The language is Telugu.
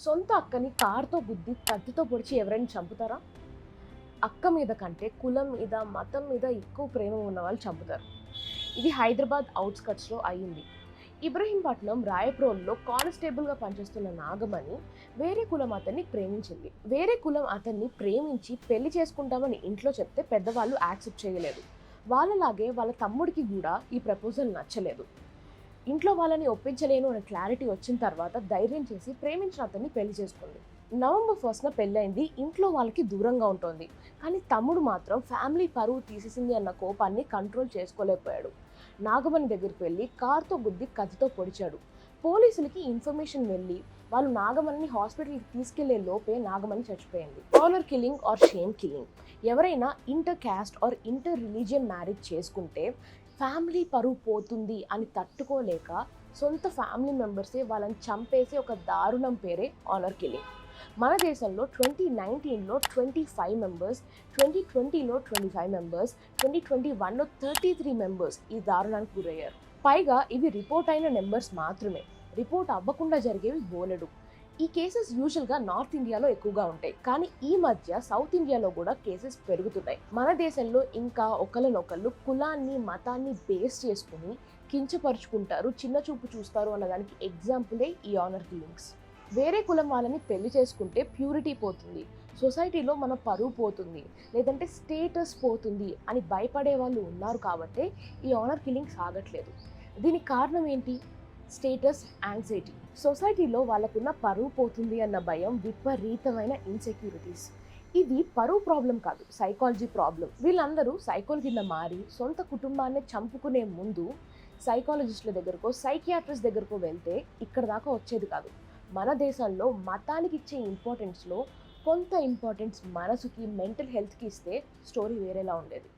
సొంత అక్కని కార్తో గుద్ది కత్తితో పొడిచి ఎవరైనా చంపుతారా? అక్క మీద కంటే కులం మీద మతం మీద ఎక్కువ ప్రేమ ఉన్న వాళ్ళు చంపుతారు. ఇది హైదరాబాద్ అవుట్స్కట్స్లో అయ్యింది. ఇబ్రహీంపట్నం రాయప్రోల్లో కానిస్టేబుల్గా పనిచేస్తున్న నాగమణి వేరే కులం అతన్ని ప్రేమించింది. వేరే కులం అతన్ని ప్రేమించి పెళ్ళి చేసుకుంటామని ఇంట్లో చెప్తే పెద్దవాళ్ళు యాక్సెప్ట్ చేయలేదు. వాళ్ళలాగే వాళ్ళ తమ్ముడికి కూడా ఈ ప్రపోజల్ నచ్చలేదు. ఇంట్లో వాళ్ళని ఒప్పించలేను అనే క్లారిటీ వచ్చిన తర్వాత ధైర్యం చేసి ప్రేమించిన అతన్ని పెళ్ళి చేసుకుంది నవంబర్ ఫస్ట్న పెళ్ళైంది ఇంట్లో వాళ్ళకి దూరంగా ఉంటుంది. కానీ తమ్ముడు మాత్రం ఫ్యామిలీ పరువు తీసేసింది అన్న కోపాన్ని కంట్రోల్ చేసుకోలేకపోయాడు. నాగమణి దగ్గరికి వెళ్ళి కార్తో గుద్ది కత్తితో పొడిచాడు. పోలీసులకి ఇన్ఫర్మేషన్ వెళ్ళి వాళ్ళు నాగమణిని హాస్పిటల్కి తీసుకెళ్ళే లోపే నాగమణి చచ్చిపోయింది. Honour killing or shame killing ఎవరైనా inter caste or inter religion marriage చేసుకుంటే ఫ్యామిలీ పరువు పోతుంది అని తట్టుకోలేక సొంత ఫ్యామిలీ మెంబర్సే వాళ్ళని చంపేసి ఒక దారుణం పేరే ఆనర్ కిల్లింగ్ మన దేశంలో ట్వంటీ నైన్టీన్లో ట్వంటీ ఫైవ్ మెంబర్స్ ట్వంటీ ట్వంటీలో twenty five members twenty twenty వన్లో థర్టీ త్రీ మెంబర్స్ ఈ దారుణానికి గురయ్యారు. పైగా ఇవి రిపోర్ట్ అయిన నెంబర్స్ మాత్రమే. రిపోర్ట్ అవ్వకుండా జరిగేవి బోలెడు. ఈ కేసెస్ యూజువల్గా నార్త్ ఇండియాలో ఎక్కువగా ఉంటాయి. కానీ ఈ మధ్య సౌత్ ఇండియాలో కూడా కేసెస్ పెరుగుతున్నాయి. మన దేశంలో ఇంకా ఒకళ్ళనొకళ్ళు కులాన్ని మతాన్ని బేస్ చేసుకుని కించపరుచుకుంటారు చిన్న చూపు చూస్తారు అన్నదానికి ఎగ్జాంపులే ఈ ఆనర్ కిలింగ్స్ వేరే కులం వాళ్ళని పెళ్ళి చేసుకుంటే ప్యూరిటీ పోతుంది సొసైటీలో మన పరువు పోతుంది లేదంటే స్టేటస్ పోతుంది అని భయపడే వాళ్ళు ఉన్నారు కాబట్టే ఈ ఆనర్ కిలింగ్స్ ఆగట్లేదు. దీనికి కారణం ఏంటి? Status anxiety. సొసైటీలో వాళ్ళకున్న పరువు పోతుంది అన్న భయం విపరీతమైన ఇన్సెక్యూరిటీస్ ఇది పరువు ప్రాబ్లం కాదు సైకాలజీ ప్రాబ్లం వీళ్ళందరూ సైకోల్ కింద మారి సొంత కుటుంబాన్ని చంపుకునే ముందు సైకాలజిస్టుల దగ్గరకో సైకియాట్రిస్ట్ దగ్గరకో వెళ్తే ఇక్కడ దాకా వచ్చేది కాదు. మన దేశంలో మతానికి ఇచ్చే ఇంపార్టెన్స్లో కొంత ఇంపార్టెన్స్ మనసుకి మెంటల్ హెల్త్కి ఇస్తే స్టోరీ వేరేలా ఉండేది.